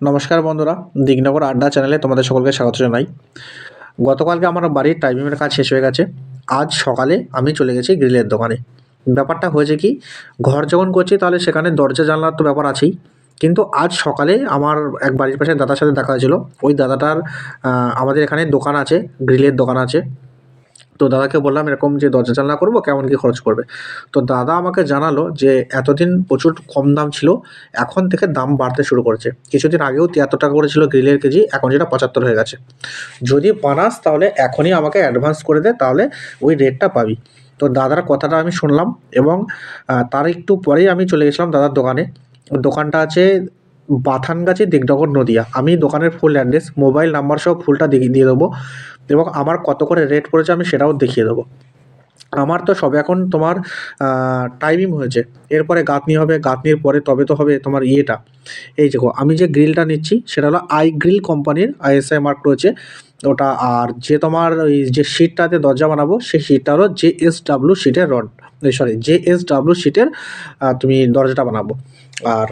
নমস্কার বন্ধুরা, দিগনগর আড্ডা চ্যানেলে তোমাদের সকলকে স্বাগত জানাই। গতকালকে আমার বাড়ির টাইমিংয়ের কাজ শেষ হয়ে গেছে। আজ সকালে আমি চলে গেছি গ্রিলের দোকানে। ব্যাপারটা হয়েছে কি, ঘর যখন করছি তাহলে সেখানে দরজা জানলার তো ব্যাপার আছেই। কিন্তু আজ সকালে আমার এক বাড়ির পাশে দাদার সাথে দেখা হয়েছিল। ওই দাদাটার আমাদের এখানে দোকান আছে, গ্রিলের দোকান আছে। তো দাদাকে বললাম, এরকম যে দরজা জানলা করব, কেমন কী খরচ পড়বে? তো দাদা আমাকে জানালো যে, এতদিন প্রচুর কম দাম ছিল, এখন থেকে দাম বাড়তে শুরু করেছে। কিছুদিন আগেও তিয়াত্তর টাকা করেছিল গ্রিলের কেজি, এখন যেটা পঁচাত্তর হয়ে গেছে। যদি বানাস, তাহলে এখনই আমাকে অ্যাডভান্স করে দে, তাহলে ওই রেটটা পাবি। তো দাদার কথাটা আমি শুনলাম এবং তার একটু পরেই আমি চলে গেছিলাম দাদার দোকানে। দোকানটা আছে বাথানগাছি দিগডগর নদিয়া। আমি দোকানের ফুল অ্যাড্রেস মোবাইল নাম্বার সহ ফুলটা দিয়ে দিয়ে দেবো এবং আমার কত করে রেট পড়েছে আমি সেটাও দেখিয়ে দেবো। আমার তো সবে এখন তোমার টাইমিং হয়েছে। এরপরে গাঁথনি হবে, গাঁথনির পরে তবে তো হবে তোমার ইয়েটা। এই দেখো, আমি যে গ্রিলটা নিচ্ছি সেটা হলো আই গ্রিল কোম্পানির আইএসআই মার্ক রয়েছে। ওটা আর যে তোমার ওই যে শিটটাতে দরজা বানাবো, সেই শিটটা হলো জে এস ডাব্লু শিটের rod sorry J S W শিটের তুমি দরজাটা বানাবো। আর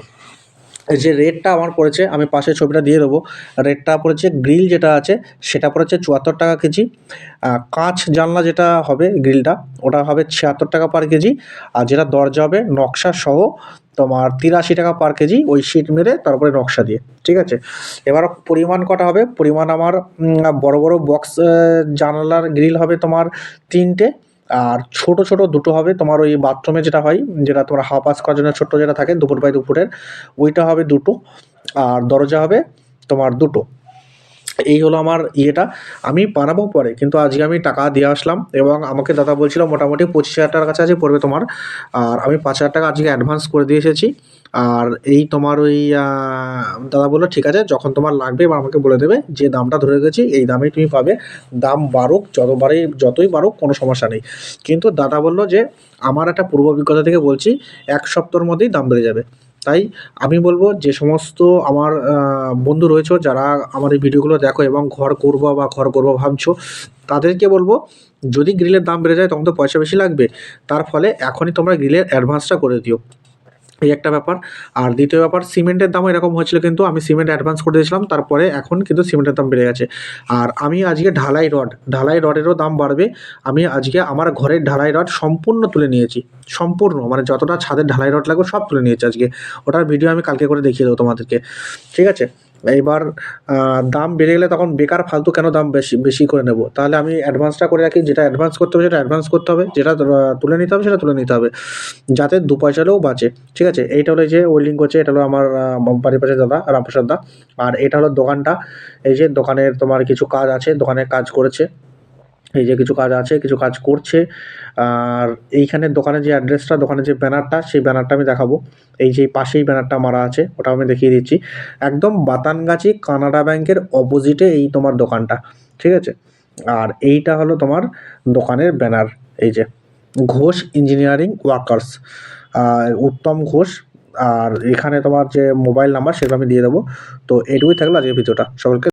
যে রেটটা আমার পড়েছে, আমি পাশে ছবিটা দিয়ে দেবো। রেটটা পড়েছে গ্রিল যেটা আছে, সেটা পড়েছে চুয়াত্তর টাকা কেজি। কাঁচ জানলা যেটা হবে গ্রিলটা, ওটা হবে ছিয়াত্তর টাকা পার কেজি। আর যেটা দরজা হবে নকশা সহ তোমার তিরাশি টাকা পার কেজি, ওই শিট মেরে তারপরে নকশা দিয়ে, ঠিক আছে? এবার পরিমাণ কটা হবে? পরিমাণ আমার বড় বড় বক্স জানলার গ্রিল হবে তোমার তিনটে। আর ছোট ছোট দুটো হবে। তোমার ওই বাথরুমে যেটা হয়, যেটা তোমার হাফ আস করার জন্য ছোট্ট যেটা থাকে, দুপুর বাই দুপুরের, ওইটা হবে দুটো। আর দরজা হবে তোমার দুটো। এই হলো আমার ইয়েটা। আমি বানাবো পরে, কিন্তু আজকে আমি টাকা দিয়ে আসলাম এবং আমাকে দাদা বলছিল মোটামুটি পঁচিশ হাজার টাকার কাছাকাছি পড়বে তোমার। আর আমি পাঁচ হাজার টাকা আজকে অ্যাডভান্স করে দিয়ে এসেছি। আর এই তোমার ওই দাদা বলল, ঠিক আছে, যখন তোমার লাগবে, এবার আমাকে বলে দেবে যে দামটা ধরে গেছি এই দামেই তুমি পাবে। দাম বাড়ুক, যতবারই, যতই বাড়ুক, কোনো সমস্যা নেই। কিন্তু দাদা বলল যে, আমার একটা পূর্ব অভিজ্ঞতা থেকে বলছি, এক সপ্তাহের মধ্যেই দাম বেড়ে যাবে। তাই আমি বলব, যে সমস্ত আমার বন্ধু রয়েছে, যারা আমার এই ভিডিওগুলো দেখো এবং ঘর করব বা ঘর করব ভাবছ, তাদেরকে বলব, যদি গ্রিলের দাম বেড়ে যায়, তখন তো পয়সা বেশি লাগবে। তার ফলে এখনই তোমরা গ্রিলের অ্যাডভান্সটা করে দিও। এই একটা ব্যাপার। আর দ্বিতীয় ব্যাপার, সিমেন্টের দামও এরকম হয়েছিল কিন্তু আমি সিমেন্ট অ্যাডভান্স করে দিয়েছিলাম, তারপরে এখন কিন্তু সিমেন্টের দাম বেড়ে গেছে। আর আমি আজকে ঢালাই রড, ঢালাই রডেরও দাম বাড়বে। আমি আজকে আমার ঘরের ঢালাই রড সম্পূর্ণ তুলে নিয়েছি, সম্পূর্ণ। মানে যতটা ছাদের ঢালাই রড লাগবে সব তুলে নিয়েছি আজকে। ওটার ভিডিও আমি কালকে করে দেখিয়ে দেবো তোমাদেরকে। ঠিক আছে? এইবার দাম বেড়ে গেলে তখন বেকার ফালতু কেন দাম বেশি বেশি করে নেব? তাহলে আমি অ্যাডভান্সটা করে রাখি, যেটা অ্যাডভান্স করতে হবে সেটা অ্যাডভান্স করতে হবে, যেটা তুলে নিতে হবে সেটা তুলে নিতে হবে, যাতে দু পয়সালেও বাঁচে, ঠিক আছে? এইটা হলো যে ওয়েল্ডিং করছে, এটা হলো আমার বাড়ির পাশে দাদা, রামপ্রসাদ দা, আর এটা হলো দোকানটা, এই যে দোকানের তোমার কিছু কাজ আছে, দোকানে কাজ করেছে এই যে কিছু কাজ আছে, কিছু কাজ করছে। আর এইখানে দোকানের যে অ্যাড্রেসটা দোকানের যে ব্যানারটা সেই ব্যানারটা আমি দেখাবো। এই যে পাশেই ব্যানারটা মারা আছে, ওটা আমি দেখিয়ে দিচ্ছি। একদম বাতানগাছি কানাডা ব্যাংকের অপোজিটে এই তোমার দোকানটা, ঠিক আছে? আর এইটা হলো তোমার দোকানের ব্যানার এই যে। ঘোষ ইঞ্জিনিয়ারিং ওয়ার্কার্স উত্তম ঘোষ, আর এখানে তোমার যে মোবাইল নাম্বার সেটা আমি দিয়ে দেবো। তো এটুকুই থাকল আজকের ভিডিওটা। সকলকে